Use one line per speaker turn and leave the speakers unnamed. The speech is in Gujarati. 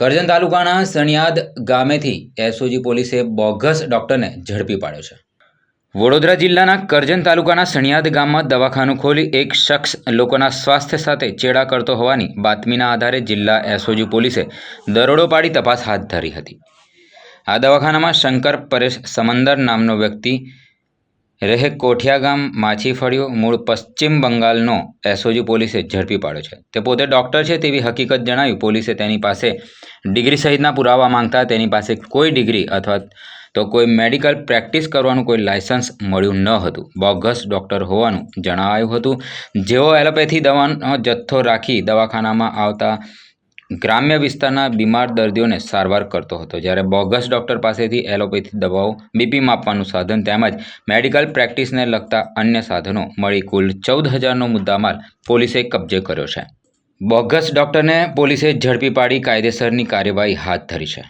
કરજણ તાલુકાના સણિયાદ ગામેથી એસઓજી પોલીસે બોગસ ડોક્ટરને ઝડપી પાડ્યો છે. વડોદરા જિલ્લાના કરજણ તાલુકાના સણિયાદ ગામમાં દવાખાનું ખોલી એક શખ્સ લોકોના સ્વાસ્થ્ય સાથે ચેડા કરતો હોવાની બાતમીના આધારે જિલ્લા એસઓજી પોલીસે દરોડો પાડી તપાસ હાથ ધરી હતી. આ દવાખાનામાં શંકર પરેશ સમંદર નામનો વ્યક્તિ રહે કોઠિયા ગામ માછી મૂળ પશ્ચિમ બંગાળનો એસઓજી પોલીસે ઝડપી પાડ્યો છે. તે પોતે ડૉક્ટર છે તેવી હકીકત જણાવી પોલીસે તેની પાસે ડિગ્રી સહિતના પુરાવા માંગતા તેની પાસે કોઈ ડિગ્રી અથવા તો કોઈ મેડિકલ પ્રેક્ટિસ કરવાનું કોઈ લાયસન્સ મળ્યું ન હતું. બોગસ ડૉક્ટર હોવાનું જણાવાયું હતું. જેઓ એલોપેથી દવાનો જથ્થો રાખી દવાખાનામાં આવતા ગ્રામ્ય વિસ્તારના બીમાર દર્દીઓને સારવાર કરતો હતો. જ્યારે બોગસ ડૉક્ટર પાસેથી એલોપેથી દવાઓ, બીપી માપવાનું સાધન તેમજ મેડિકલ પ્રેક્ટિસને લગતા અન્ય સાધનો મળી કુલ ચૌદ હજારનો મુદ્દામાલ પોલીસે કબજે કર્યો છે. બોગસ ડૉક્ટરને પોલીસે ઝડપી પાડી કાયદેસરની કાર્યવાહી હાથ ધરી છે.